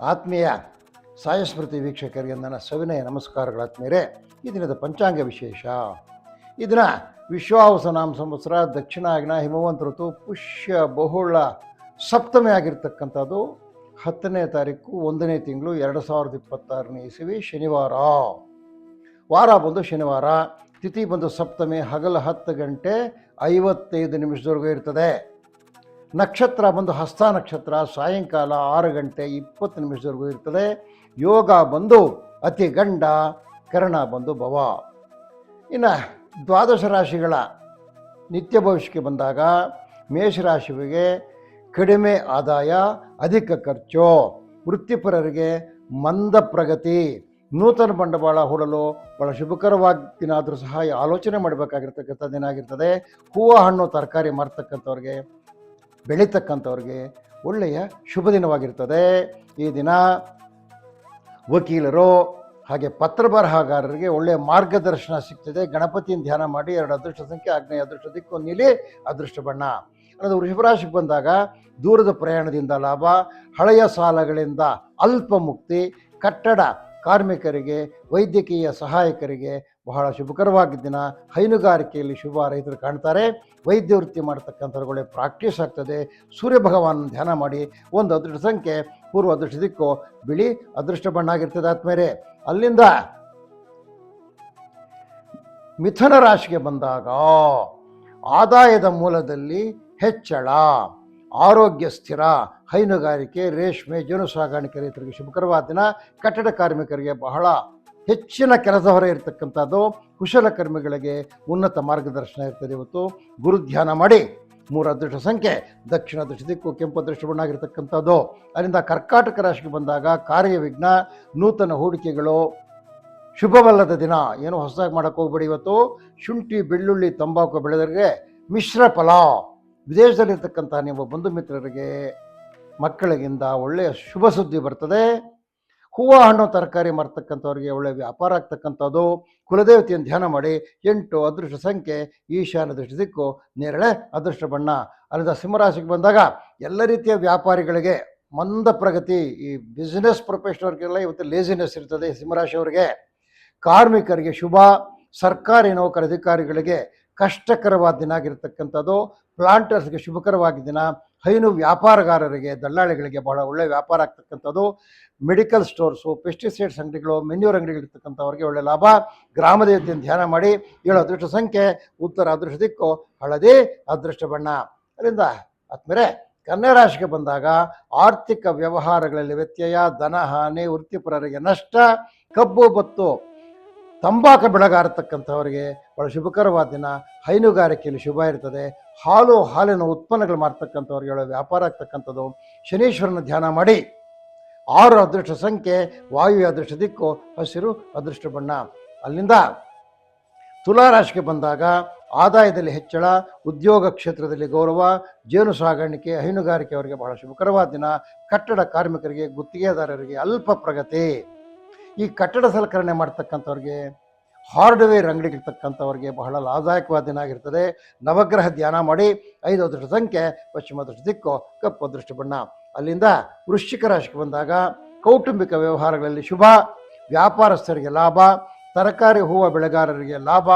ಆತ್ಮೀಯ ಸಾಯಸ್ಮೃತಿ ವೀಕ್ಷಕರಿಗೆ ನನ್ನ ಸವಿನಯ ನಮಸ್ಕಾರಗಳ ಆತ್ಮೀಯರೇ. ಈ ದಿನದ ಪಂಚಾಂಗ ವಿಶೇಷ. ಈ ದಿನ ವಿಶ್ವಾವಸನಾಮ ಸಂವತ್ಸರ ದಕ್ಷಿಣಾಗ್ನ ಹಿಮವಂತ ಋತು, ಪುಷ್ಯ, ಬಹುಳ, ಸಪ್ತಮಿ ಆಗಿರ್ತಕ್ಕಂಥದ್ದು. ಹತ್ತನೇ ತಾರೀಕು, ಒಂದನೇ ತಿಂಗಳು, ಎರಡು ಸಾವಿರದ ಇಪ್ಪತ್ತಾರನೇ ಇಸವಿ, ಶನಿವಾರ. ವಾರ ಬಂದು ಶನಿವಾರ, ತಿಥಿ ಬಂದು ಸಪ್ತಮಿ, ಹಗಲು ಹತ್ತು ಗಂಟೆ ಐವತ್ತೈದು ನಿಮಿಷದವರೆಗೂ ಇರ್ತದೆ. ನಕ್ಷತ್ರ ಬಂದು ಹಸ್ತ ನಕ್ಷತ್ರ, ಸಾಯಂಕಾಲ ಆರು ಗಂಟೆ ಇಪ್ಪತ್ತು ನಿಮಿಷದವರೆಗೂ ಇರ್ತದೆ. ಯೋಗ ಬಂದು ಅತಿ ಗಂಡ, ಕರ್ಣ ಬಂದು ಭವ. ಇನ್ನು ದ್ವಾದಶ ರಾಶಿಗಳ ನಿತ್ಯ ಭವಿಷ್ಯಕ್ಕೆ ಬಂದಾಗ ಮೇಷರಾಶಿಗೆ ಕಡಿಮೆ ಆದಾಯ, ಅಧಿಕ ಖರ್ಚು. ವೃತ್ತಿಪರರಿಗೆ ಮಂದ ಪ್ರಗತಿ. ನೂತನ ಬಂಡವಾಳ ಹೂಡಲು ಬಹಳ ಶುಭಕರವಾಗಿ ದಿನ ಆದರೂ ಸಹ ಆಲೋಚನೆ ಮಾಡಬೇಕಾಗಿರ್ತಕ್ಕಂಥ ದಿನ ಆಗಿರ್ತದೆ ಹೂವು, ಹಣ್ಣು, ತರಕಾರಿ ಮಾರ್ತಕ್ಕಂಥವ್ರಿಗೆ ಬೆಳೀತಕ್ಕಂಥವ್ರಿಗೆ ಒಳ್ಳೆಯ ಶುಭ ದಿನವಾಗಿರ್ತದೆ. ಈ ದಿನ ವಕೀಲರು ಹಾಗೆ ಪತ್ರ ಬರಹಗಾರರಿಗೆ ಒಳ್ಳೆಯ ಮಾರ್ಗದರ್ಶನ ಸಿಗ್ತದೆ. ಗಣಪತಿಯನ್ನು ಧ್ಯಾನ ಮಾಡಿ ಎರಡು ಅದೃಷ್ಟ ಸಂಖ್ಯೆ, ಆಗ್ನೇಯ ಅದೃಷ್ಟ ದಿಕ್ಕು, ನೀಲಿ ಅದೃಷ್ಟ ಬಣ್ಣ. ಅನ್ನೋದು ವೃಷಭರಾಶಿಗೆ ಬಂದಾಗ ದೂರದ ಪ್ರಯಾಣದಿಂದ ಲಾಭ, ಹಳೆಯ ಸಾಲಗಳಿಂದ ಅಲ್ಪ ಮುಕ್ತಿ ಕಟ್ಟಡ ಕಾರ್ಮಿಕರಿಗೆ, ವೈದ್ಯಕೀಯ ಸಹಾಯಕರಿಗೆ ಬಹಳ ಶುಭಕರವಾಗಿದ್ದ ದಿನ. ಹೈನುಗಾರಿಕೆಯಲ್ಲಿ ಶುಭ ರೈತರು ಕಾಣ್ತಾರೆ. ವೈದ್ಯ ವೃತ್ತಿ ಮಾಡ್ತಕ್ಕಂಥವ್ರು ಒಳ್ಳೆ ಪ್ರಾಕ್ಟೀಸ್ ಆಗ್ತದೆ. ಸೂರ್ಯ ಭಗವಾನ್ ಧ್ಯಾನ ಮಾಡಿ. ಒಂದು ಅದೃಷ್ಟ ಸಂಖ್ಯೆ, ಪೂರ್ವ ಅದೃಷ್ಟ ದಿಕ್ಕು, ಬಿಳಿ ಅದೃಷ್ಟ ಬಣ್ಣ ಆಗಿರ್ತದೆ ಆದ್ಮೇಲೆ ಅಲ್ಲಿಂದ ಮಿಥುನ ರಾಶಿಗೆ ಬಂದಾಗ ಆದಾಯದ ಮೂಲದಲ್ಲಿ ಹೆಚ್ಚಳ, ಆರೋಗ್ಯ ಸ್ಥಿರ, ಹೈನುಗಾರಿಕೆ, ರೇಷ್ಮೆ ಜೇನು ಸಾಗಾಣಿಕೆ ರೈತರಿಗೆ ಶುಭಕರವಾದ ದಿನ. ಕಟ್ಟಡ ಕಾರ್ಮಿಕರಿಗೆ ಬಹಳ ಹೆಚ್ಚಿನ ಕೆಲಸ ಹೊರ ಇರತಕ್ಕಂಥದ್ದು ಕುಶಲಕರ್ಮಿಗಳಿಗೆ ಉನ್ನತ ಮಾರ್ಗದರ್ಶನ ಇರ್ತದೆ ಇವತ್ತು. ಗುರು ಧ್ಯಾನ ಮಾಡಿ, ಮೂರ ಅದೃಷ್ಟ ಸಂಖ್ಯೆ, ದಕ್ಷಿಣ ದೃಷ್ಟಿ ದಿಕ್ಕು, ಕೆಂಪು ಅದೃಷ್ಟ ಆಗಿರ್ತಕ್ಕಂಥದ್ದು ಅಲ್ಲಿಂದ ಕರ್ಕಾಟಕ ರಾಶಿಗೆ ಬಂದಾಗ ಕಾರ್ಯವಿಘ್ನ, ನೂತನ ಹೂಡಿಕೆಗಳು, ಶುಭವಲ್ಲದ ದಿನ. ಏನು ಹೊಸದಾಗಿ ಮಾಡೋಕ್ಕೆ ಹೋಗ್ಬೇಡಿ ಇವತ್ತು. ಶುಂಠಿ, ಬೆಳ್ಳುಳ್ಳಿ, ತಂಬಾಕು ಬೆಳೆದವರಿಗೆ ಮಿಶ್ರ ಫಲ. ವಿದೇಶದಲ್ಲಿರ್ತಕ್ಕಂಥ ನಿಮ್ಮ ಬಂಧು ಮಿತ್ರರಿಗೆ ಮಕ್ಕಳಿಗಿಂದ ಒಳ್ಳೆಯ ಶುಭ ಸುದ್ದಿ ಬರ್ತದೆ. ಹೂವು ಹಣ್ಣು ತರಕಾರಿ ಮಾರ್ತಕ್ಕಂಥವ್ರಿಗೆ ಒಳ್ಳೆಯ ವ್ಯಾಪಾರ ಆಗ್ತಕ್ಕಂಥದ್ದು. ಕುಲದೇವತೆಯನ್ನು ಧ್ಯಾನ ಮಾಡಿ, ಎಂಟು ಅದೃಷ್ಟ ಸಂಖ್ಯೆ, ಈಶಾನ್ಯ ದೃಷ್ಟಿ ದಿಕ್ಕು, ನೇರಳೆ ಅದೃಷ್ಟ ಬಣ್ಣ. ಅಲ್ಲಿಂದ ಸಿಂಹರಾಶಿಗೆ ಬಂದಾಗ ಎಲ್ಲ ರೀತಿಯ ವ್ಯಾಪಾರಿಗಳಿಗೆ ಮಂದ ಪ್ರಗತಿ, ಈ ಬಿಸ್ನೆಸ್ ಪ್ರೊಫೆಷನರ್ಗೆಲ್ಲ ಇವತ್ತು ಲೇಸಿನೆಸ್ ಇರ್ತದೆ ಸಿಂಹರಾಶಿಯವರಿಗೆ ಕಾರ್ಮಿಕರಿಗೆ ಶುಭ, ಸರ್ಕಾರಿ ನೌಕರ ಅಧಿಕಾರಿಗಳಿಗೆ ಕಷ್ಟಕರವಾದ ದಿನ ಆಗಿರ್ತಕ್ಕಂಥದ್ದು. ಪ್ಲಾಂಟರ್ಸ್ಗೆ ಶುಭಕರವಾಗಿ ದಿನ. ಹೈನು ವ್ಯಾಪಾರಗಾರರಿಗೆ, ದಲ್ಲಾಳಿಗಳಿಗೆ ಬಹಳ ಒಳ್ಳೆಯ ವ್ಯಾಪಾರ ಆಗ್ತಕ್ಕಂಥದ್ದು. ಮೆಡಿಕಲ್ ಸ್ಟೋರ್ಸು, ಪೆಸ್ಟಿಸೈಡ್ಸ್ ಅಂಗಡಿಗಳು ಮೆನ್ಯೂರ್ ಅಂಗಡಿಗಳಿರ್ತಕ್ಕಂಥವ್ರಿಗೆ ಒಳ್ಳೆ ಲಾಭ. ಗ್ರಾಮದೇವತೆಯನ್ನು ಧ್ಯಾನ ಮಾಡಿ ಏಳು ಅದೃಷ್ಟ ಸಂಖ್ಯೆ, ಉತ್ತರ ಅದೃಷ್ಟ ದಿಕ್ಕು, ಹಳದಿ ಅದೃಷ್ಟ ಬಣ್ಣ. ಅದರಿಂದ ಆದ್ಮೇಲೆ ಕನ್ಯಾ ರಾಶಿಗೆ ಬಂದಾಗ ಆರ್ಥಿಕ ವ್ಯವಹಾರಗಳಲ್ಲಿ ವ್ಯತ್ಯಯ ಧನಹಾನಿ ವೃತ್ತಿಪರರಿಗೆ ನಷ್ಟ, ಕಬ್ಬು ಬತ್ತು ತಂಬಾಕು ಬೆಳೆಗಾರತಕ್ಕಂಥವರಿಗೆ ಬಹಳ ಶುಭಕರವಾದ ದಿನ. ಹೈನುಗಾರಿಕೆಯಲ್ಲಿ ಶುಭ ಇರ್ತದೆ. ಹಾಲು, ಹಾಲಿನ ಉತ್ಪನ್ನಗಳು ಮಾಡ್ತಕ್ಕಂಥವ್ರಿಗೆ ಒಳ್ಳೆ ವ್ಯಾಪಾರ ಆಗ್ತಕ್ಕಂಥದ್ದು. ಶನೀಶ್ವರನ ಧ್ಯಾನ ಮಾಡಿ. ಆರು ಅದೃಷ್ಟ ಸಂಖ್ಯೆ, ವಾಯು ಅದೃಷ್ಟ ದಿಕ್ಕು, ಹಸಿರು ಅದೃಷ್ಟ ಬಣ್ಣ. ಅಲ್ಲಿಂದ ತುಲಾರಾಶಿಗೆ ಬಂದಾಗ ಆದಾಯದಲ್ಲಿ ಹೆಚ್ಚಳ, ಉದ್ಯೋಗ ಕ್ಷೇತ್ರದಲ್ಲಿ ಗೌರವ, ಜೇನು ಸಾಗಾಣಿಕೆ, ಹೈನುಗಾರಿಕೆ ಅವರಿಗೆ ಬಹಳ ಶುಭಕರವಾದ ದಿನ. ಕಟ್ಟಡ ಕಾರ್ಮಿಕರಿಗೆ, ಗುತ್ತಿಗೆದಾರರಿಗೆ ಅಲ್ಪ ಪ್ರಗತಿ. ಈ ಕಟ್ಟಡ ಸಲಕರಣೆ ಮಾಡ್ತಕ್ಕಂಥವ್ರಿಗೆ, ಹಾರ್ಡ್ವೇರ್ ಅಂಗಡಿಗಿರ್ತಕ್ಕಂಥವ್ರಿಗೆ ಬಹಳ ಲಾಭದಾಯಕವಾದ ದಿನ ಆಗಿರ್ತದೆ. ನವಗ್ರಹ ಧ್ಯಾನ ಮಾಡಿ, ಐದು ಅದೃಷ್ಟ ಸಂಖ್ಯೆ, ಪಶ್ಚಿಮ ದೃಷ್ಟಿ ದಿಕ್ಕು, ಕಪ್ಪು ಅದೃಷ್ಟ ಬಣ್ಣ. ಅಲ್ಲಿಂದ ವೃಶ್ಚಿಕ ರಾಶಿಗೆ ಬಂದಾಗ ಕೌಟುಂಬಿಕ ವ್ಯವಹಾರಗಳಲ್ಲಿ ಶುಭ, ವ್ಯಾಪಾರಸ್ಥರಿಗೆ ಲಾಭ, ತರಕಾರಿ ಹೂವು ಬೆಳೆಗಾರರಿಗೆ ಲಾಭ.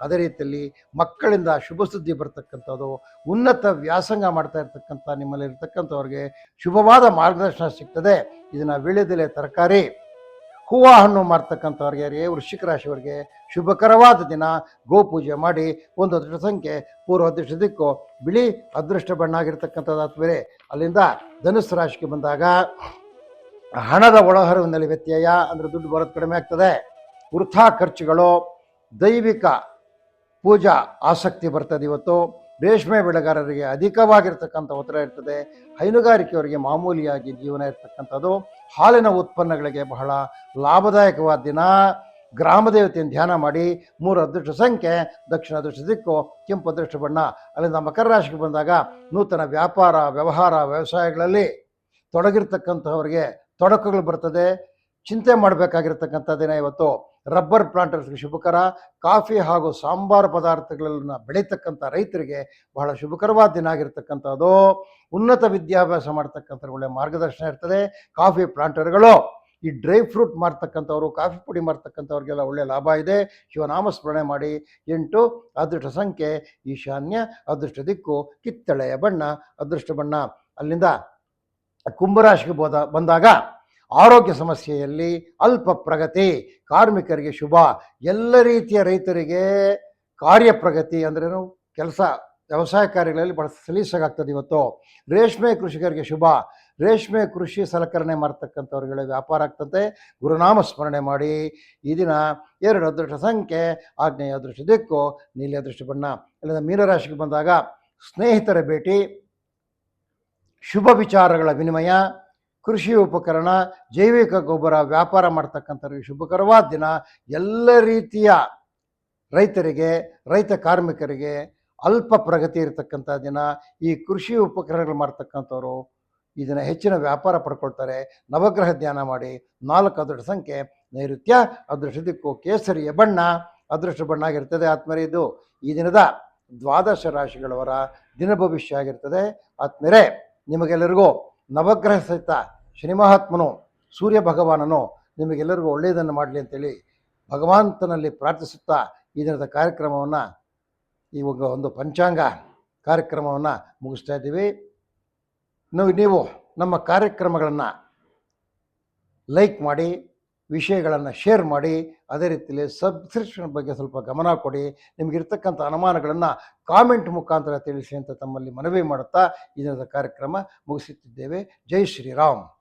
ಅದೇ ರೀತಿಯಲ್ಲಿ ಮಕ್ಕಳಿಂದ ಶುಭ ಸುದ್ದಿ ಬರ್ತಕ್ಕಂಥದ್ದು, ಉನ್ನತ ವ್ಯಾಸಂಗ ಮಾಡ್ತಾ ಇರ್ತಕ್ಕಂಥ ನಿಮ್ಮಲ್ಲಿ ಇರ್ತಕ್ಕಂಥವ್ರಿಗೆ ಶುಭವಾದ ಮಾರ್ಗದರ್ಶನ ಸಿಗ್ತದೆ. ಇದನ್ನು ವೀಳ್ಯದೆಲೆ ತರಕಾರಿ. ಹೂವು ಹಣ್ಣು ಮಾರ್ತಕ್ಕಂಥವ್ರಿಗೆ ಯಾರಿಗೆ ವೃಶ್ಚಿಕ ರಾಶಿಯವರಿಗೆ ಶುಭಕರವಾದ ದಿನ. ಗೋಪೂಜೆ ಮಾಡಿ ಒಂದು ಅದೃಷ್ಟ ಸಂಖ್ಯೆ, ಪೂರ್ವ ಅದೃಷ್ಟ ದಿಕ್ಕು, ಬಿಳಿ ಅದೃಷ್ಟ ಬಣ್ಣ ಆಗಿರ್ತಕ್ಕಂಥದ್ದು ಬೇರೆ. ಅಲ್ಲಿಂದ ಧನುಸ್ಸು ರಾಶಿಗೆ ಬಂದಾಗ ಹಣದ ಒಳಹರಿವಿನಲ್ಲಿ ವ್ಯತ್ಯಯ, ಅಂದರೆ ದುಡ್ಡು ಬರೋದು ಕಡಿಮೆ ಆಗ್ತದೆ. ವೃಥಾ ಖರ್ಚುಗಳು, ದೈವಿಕ ಪೂಜಾ ಆಸಕ್ತಿ ಬರ್ತದೆ ಇವತ್ತು. ರೇಷ್ಮೆ ಬೆಳೆಗಾರರಿಗೆ ಅಧಿಕವಾಗಿರ್ತಕ್ಕಂಥ ಒತ್ತಡ ಇರ್ತದೆ. ಹೈನುಗಾರಿಕೆಯವರಿಗೆ ಮಾಮೂಲಿಯಾಗಿ ಜೀವನ ಇರ್ತಕ್ಕಂಥದ್ದು. ಹಾಲಿನ ಉತ್ಪನ್ನಗಳಿಗೆ ಬಹಳ ಲಾಭದಾಯಕವಾದ ದಿನ. ಗ್ರಾಮ ದೇವತೆಯನ್ನು ಧ್ಯಾನ ಮಾಡಿ, ಮೂರು ಅದೃಷ್ಟ ಸಂಖ್ಯೆ, ದಕ್ಷಿಣ ಅದೃಷ್ಟ ದಿಕ್ಕು, ಕೆಂಪು ಅದೃಷ್ಟ ಬಣ್ಣ. ಅಲ್ಲಿಂದ ಮಕರ ರಾಶಿಗೆ ಬಂದಾಗ ನೂತನ ವ್ಯಾಪಾರ, ವ್ಯವಹಾರ, ವ್ಯವಸಾಯಗಳಲ್ಲಿ ತೊಡಗಿರ್ತಕ್ಕಂಥವ್ರಿಗೆ ತೊಡಕುಗಳು ಬರ್ತದೆ. ಚಿಂತೆ ಮಾಡಬೇಕಾಗಿರ್ತಕ್ಕಂಥ ದಿನ ಇವತ್ತು ರಬ್ಬರ್ ಪ್ಲಾಂಟರ್ಸ್ಗೆ ಶುಭಕರ ಕಾಫಿ ಹಾಗೂ ಸಾಂಬಾರು ಪದಾರ್ಥಗಳನ್ನು ಬೆಳೀತಕ್ಕಂಥ ರೈತರಿಗೆ ಬಹಳ ಶುಭಕರವಾದ ದಿನ ಆಗಿರ್ತಕ್ಕಂಥದ್ದು. ಉನ್ನತ ವಿದ್ಯಾಭ್ಯಾಸ ಮಾಡ್ತಕ್ಕಂಥ ಒಳ್ಳೆ ಮಾರ್ಗದರ್ಶನ ಇರ್ತದೆ. ಕಾಫಿ ಪ್ಲಾಂಟರ್ಗಳು ಈ ಡ್ರೈ ಫ್ರೂಟ್ ಮಾರ್ತಕ್ಕಂಥವ್ರು, ಕಾಫಿ ಪುಡಿ ಮಾರ್ತಕ್ಕಂಥವ್ರಿಗೆಲ್ಲ ಒಳ್ಳೆ ಲಾಭ ಇದೆ. ಶಿವನಾಮ ಸ್ಮರಣೆ ಮಾಡಿ. ಎಂಟು, ಅದೃಷ್ಟ ಸಂಖ್ಯೆ, ಈಶಾನ್ಯ, ಅದೃಷ್ಟ ದಿಕ್ಕು ಕಿತ್ತಳೆಯ ಬಣ್ಣ, ಅದೃಷ್ಟ ಬಣ್ಣ. ಅಲ್ಲಿಂದ ಕುಂಭರಾಶಿಗೆ ಬೋದ ಬಂದಾಗ ಆರೋಗ್ಯ ಸಮಸ್ಯೆಯಲ್ಲಿ ಅಲ್ಪ ಪ್ರಗತಿ, ಕಾರ್ಮಿಕರಿಗೆ ಶುಭ. ಎಲ್ಲ ರೀತಿಯ ರೈತರಿಗೆ ಕಾರ್ಯ ಪ್ರಗತಿ ಅಂದ್ರೇನು ಕೆಲಸ, ವ್ಯವಸಾಯ ಕಾರ್ಯಗಳಲ್ಲಿ ಬಹಳ ಸಲೀಸಾಗ್ತದೆ ಇವತ್ತು. ರೇಷ್ಮೆ ಕೃಷಿಕರಿಗೆ ಶುಭ. ರೇಷ್ಮೆ ಕೃಷಿ ಸಲಕರಣೆ ಮಾಡ್ತಕ್ಕಂಥವ್ರಿಗೆ ವ್ಯಾಪಾರ ಆಗ್ತದೆ ಗುರುನಾಮ ಸ್ಮರಣೆ ಮಾಡಿ. ಈ ದಿನ ಎರಡು ಅದೃಷ್ಟ ಸಂಖ್ಯೆ ಆಗ್ನೇಯ ಅದೃಷ್ಟ ದಿಕ್ಕು, ನೀಲಿ ಅದೃಷ್ಟ ಬಣ್ಣ. ಇಲ್ಲದ ಮೀನರಾಶಿಗೆ ಬಂದಾಗ ಸ್ನೇಹಿತರ ಭೇಟಿ. ಶುಭ ವಿಚಾರಗಳ ವಿನಿಮಯ. ಕೃಷಿ ಉಪಕರಣ, ಜೈವಿಕ ಗೊಬ್ಬರ ವ್ಯಾಪಾರ ಮಾಡ್ತಕ್ಕಂಥವ್ರಿಗೆ ಶುಭಕರವಾದ ದಿನ. ಎಲ್ಲ ರೀತಿಯ ರೈತರಿಗೆ, ರೈತ ಕಾರ್ಮಿಕರಿಗೆ ಅಲ್ಪ ಪ್ರಗತಿ ಇರತಕ್ಕಂಥ ದಿನ. ಈ ಕೃಷಿ ಉಪಕರಣಗಳು ಮಾಡ್ತಕ್ಕಂಥವ್ರು ಇದನ್ನು ಹೆಚ್ಚಿನ ವ್ಯಾಪಾರ ಪಡ್ಕೊಳ್ತಾರೆ. ನವಗ್ರಹ ಧ್ಯಾನ ಮಾಡಿ. ನಾಲ್ಕು ಅದೃಷ್ಟ ಸಂಖ್ಯೆ. ನೈಋತ್ಯ ಅದೃಷ್ಟ ದಿಕ್ಕು. ಕೇಸರಿಯ ಬಣ್ಣ ಅದೃಷ್ಟ ಬಣ್ಣ ಆಗಿರ್ತದೆ ಆತ್ಮರೇ ಇದು ಈ ದಿನದ ದ್ವಾದಶ ರಾಶಿಗಳವರ ದಿನ ಭವಿಷ್ಯ ಆಗಿರ್ತದೆ. ಆತ್ಮರೇ ನಿಮಗೆಲ್ಲರಿಗೂ ನವಗ್ರಹ ಸಹಿತ ಶನಿ ಮಹಾತ್ಮನು, ಸೂರ್ಯ ಭಗವಾನನು ನಿಮಗೆಲ್ಲರಿಗೂ ಒಳ್ಳೆಯದನ್ನು ಮಾಡಲಿ ಅಂತೇಳಿ ಭಗವಂತನಲ್ಲಿ ಪ್ರಾರ್ಥಿಸುತ್ತಾ ಈ ದಿನದ ಕಾರ್ಯಕ್ರಮವನ್ನು ಇವಾಗ ಒಂದು ಪಂಚಾಂಗ ಕಾರ್ಯಕ್ರಮವನ್ನು ಮುಗಿಸ್ತಾ ಇದ್ದೀವಿ. ನಾವು ನೀವು ನಮ್ಮ ಕಾರ್ಯಕ್ರಮಗಳನ್ನು ಲೈಕ್ ಮಾಡಿ ವಿಷಯಗಳನ್ನು ಶೇರ್ ಮಾಡಿ, ಅದೇ ರೀತಿಯಲ್ಲಿ ಸಬ್ಸ್ಕ್ರಿಪ್ಷನ್ ಬಗ್ಗೆ ಸ್ವಲ್ಪ ಗಮನ ಕೊಡಿ. ನಿಮಗಿರ್ತಕ್ಕಂಥ ಅನುಮಾನಗಳನ್ನು ಕಾಮೆಂಟ್ ಮುಖಾಂತರ ತಿಳಿಸಿ ಅಂತ ತಮ್ಮಲ್ಲಿ ಮನವಿ ಮಾಡುತ್ತಾ ಇದರ ಕಾರ್ಯಕ್ರಮ ಮುಗಿಸುತ್ತಿದ್ದೇವೆ. ಜೈ ಶ್ರೀರಾಮ್.